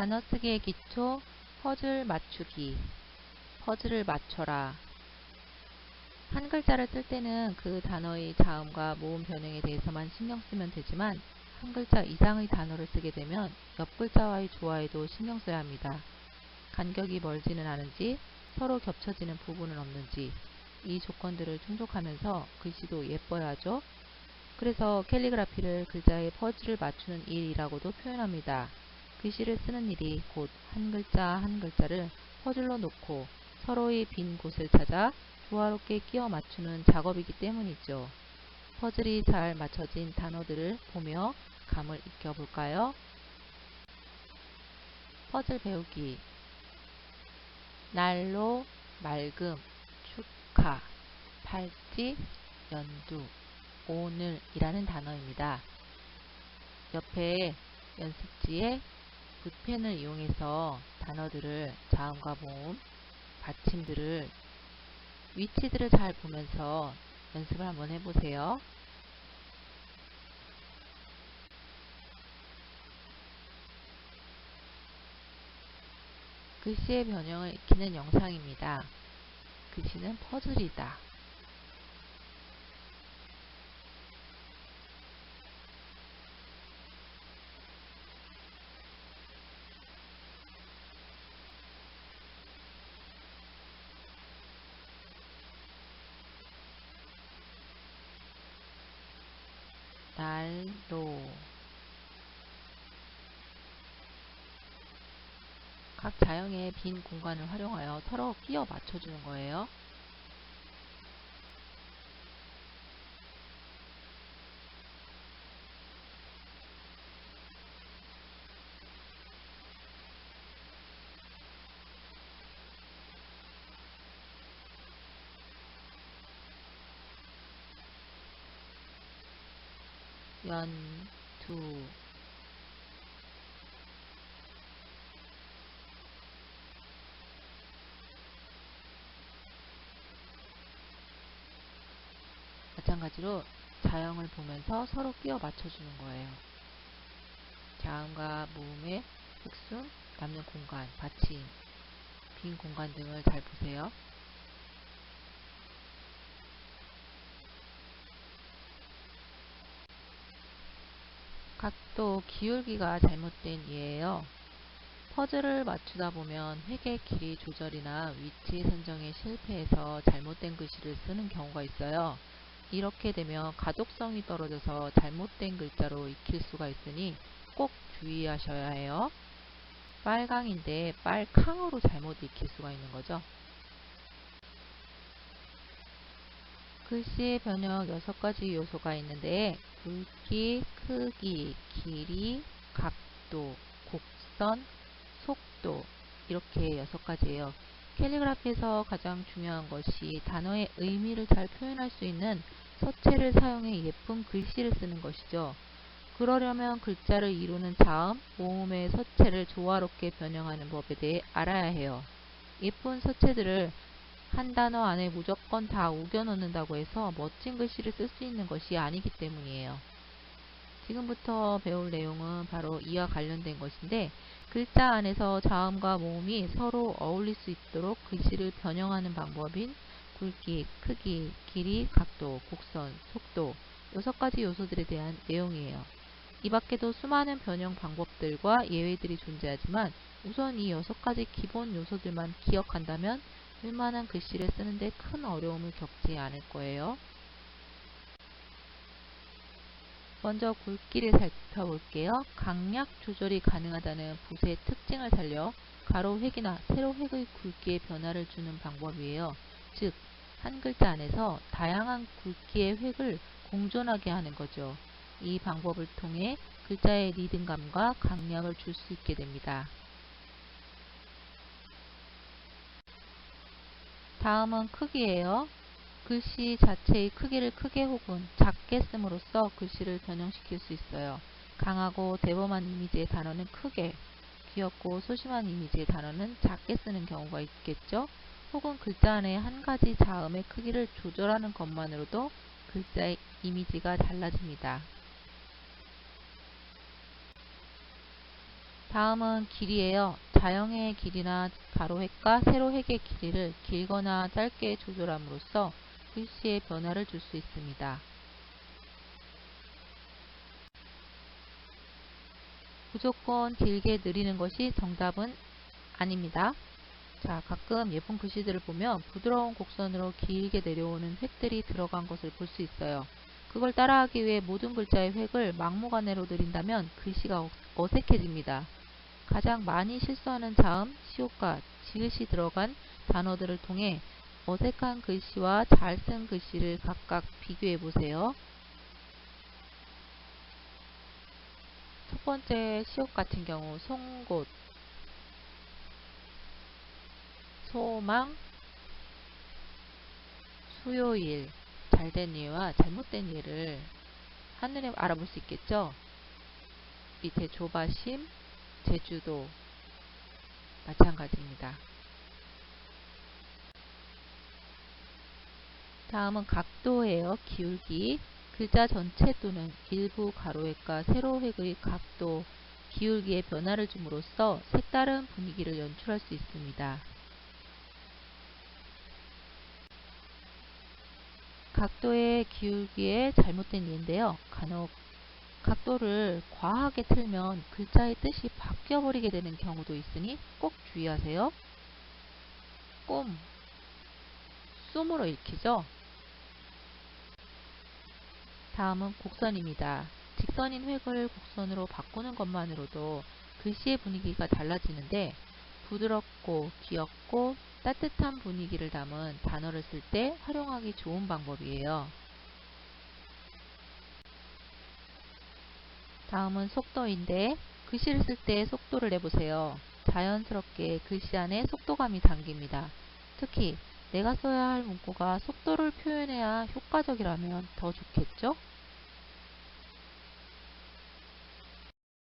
단어 쓰기의 기초, 퍼즐 맞추기, 퍼즐을 맞춰라. 한 글자를 쓸 때는 그 단어의 자음과 모음 변형에 대해서만 신경 쓰면 되지만 한 글자 이상의 단어를 쓰게 되면 옆 글자와의 조화에도 신경 써야 합니다. 간격이 멀지는 않은지 서로 겹쳐지는 부분은 없는지 이 조건들을 충족하면서 글씨도 예뻐야죠. 그래서 캘리그라피를 글자의 퍼즐을 맞추는 일이라고도 표현합니다. 글씨를 쓰는 일이 곧 한 글자 한 글자를 퍼즐로 놓고 서로의 빈 곳을 찾아 조화롭게 끼워 맞추는 작업이기 때문이죠. 퍼즐이 잘 맞춰진 단어들을 보며 감을 익혀볼까요? 퍼즐 배우기 난로, 맑음, 축하, 팔찌, 연두, 오늘이라는 단어입니다. 옆에 연습지에 붓펜을 이용해서 단어들을 자음과 모음, 받침들을 위치들을 잘 보면서 연습을 한번 해보세요. 글씨의 변형을 익히는 영상입니다. 글씨는 퍼즐이다. 난로 각 자형의 빈 공간을 활용하여 서로 끼워 맞춰주는 거예요. 연 두 마찬가지로 자형을 보면서 서로 끼워 맞춰주는 거예요. 자음과 모음의 흑순, 남는 공간, 받침, 빈 공간 등을 잘 보세요. 각도 기울기가 잘못된 예예요. 퍼즐을 맞추다 보면 획의 길이 조절이나 위치 선정에 실패해서 잘못된 글씨를 쓰는 경우가 있어요. 이렇게 되면 가독성이 떨어져서 잘못된 글자로 익힐 수가 있으니 꼭 주의하셔야 해요. 빨강인데 빨캉으로 잘못 익힐 수가 있는 거죠. 글씨의 변형 6가지 요소가 있는데 굵기, 크기, 길이, 각도, 곡선, 속도 이렇게 6가지예요. 캘리그라피에서 가장 중요한 것이 단어의 의미를 잘 표현할 수 있는 서체를 사용해 예쁜 글씨를 쓰는 것이죠. 그러려면 글자를 이루는 자음, 모음의 서체를 조화롭게 변형하는 법에 대해 알아야 해요. 예쁜 서체들을 한 단어 안에 무조건 다 우겨 넣는다고 해서 멋진 글씨를 쓸 수 있는 것이 아니기 때문이에요. 지금부터 배울 내용은 바로 이와 관련된 것인데 글자 안에서 자음과 모음이 서로 어울릴 수 있도록 글씨를 변형하는 방법인 굵기, 크기, 길이, 각도, 곡선, 속도 여섯 가지 요소들에 대한 내용이에요. 이 밖에도 수많은 변형 방법들과 예외들이 존재하지만 우선 이 여섯 가지 기본 요소들만 기억한다면 웬만한 글씨를 쓰는데 큰 어려움을 겪지 않을 거예요. 먼저 굵기를 살펴볼게요. 강약 조절이 가능하다는 붓의 특징을 살려 가로 획이나 세로 획의 굵기에 변화를 주는 방법이에요. 즉, 한 글자 안에서 다양한 굵기의 획을 공존하게 하는 거죠. 이 방법을 통해 글자의 리듬감과 강약을 줄 수 있게 됩니다. 다음은 크기예요. 글씨 자체의 크기를 크게 혹은 작게 씀으로써 글씨를 변형시킬 수 있어요. 강하고 대범한 이미지의 단어는 크게, 귀엽고 소심한 이미지의 단어는 작게 쓰는 경우가 있겠죠. 혹은 글자 안에 한 가지 자음의 크기를 조절하는 것만으로도 글자의 이미지가 달라집니다. 다음은 길이에요. 자형의 길이나 가로획과 세로획의 길이를 길거나 짧게 조절함으로써 글씨의 변화를 줄 수 있습니다. 무조건 길게 느리는 것이 정답은 아닙니다. 자, 가끔 예쁜 글씨들을 보면 부드러운 곡선으로 길게 내려오는 획들이 들어간 것을 볼 수 있어요. 그걸 따라하기 위해 모든 글자의 획을 막무가내로 느린다면 글씨가 어- 어색해집니다. 가장 많이 실수하는 자음, 시옷과 지읒이 들어간 단어들을 통해 어색한 글씨와 잘 쓴 글씨를 각각 비교해 보세요. 첫 번째 시옷 같은 경우 송곳, 소망, 수요일, 잘된 예와 잘못된 예를 한눈에 알아볼 수 있겠죠? 밑에 조바심, 제주도 마찬가지입니다. 다음은 각도예요. 기울기. 글자 전체 또는 일부 가로획과 세로획의 각도, 기울기의 변화를 줌으로써 색다른 분위기를 연출할 수 있습니다. 각도의 기울기의 잘못된 예인데요. 간혹 각도를 과하게 틀면 글자의 뜻이 바뀌어버리게 되는 경우도 있으니 꼭 주의하세요. 꼼, 쏨으로 읽히죠? 다음은 곡선입니다. 직선인 획을 곡선으로 바꾸는 것만으로도 글씨의 분위기가 달라지는데 부드럽고 귀엽고 따뜻한 분위기를 담은 단어를 쓸 때 활용하기 좋은 방법이에요. 다음은 속도인데 글씨를 쓸 때 속도를 내보세요. 자연스럽게 글씨 안에 속도감이 담깁니다. 특히 내가 써야 할 문구가 속도를 표현해야 효과적이라면 더 좋겠죠?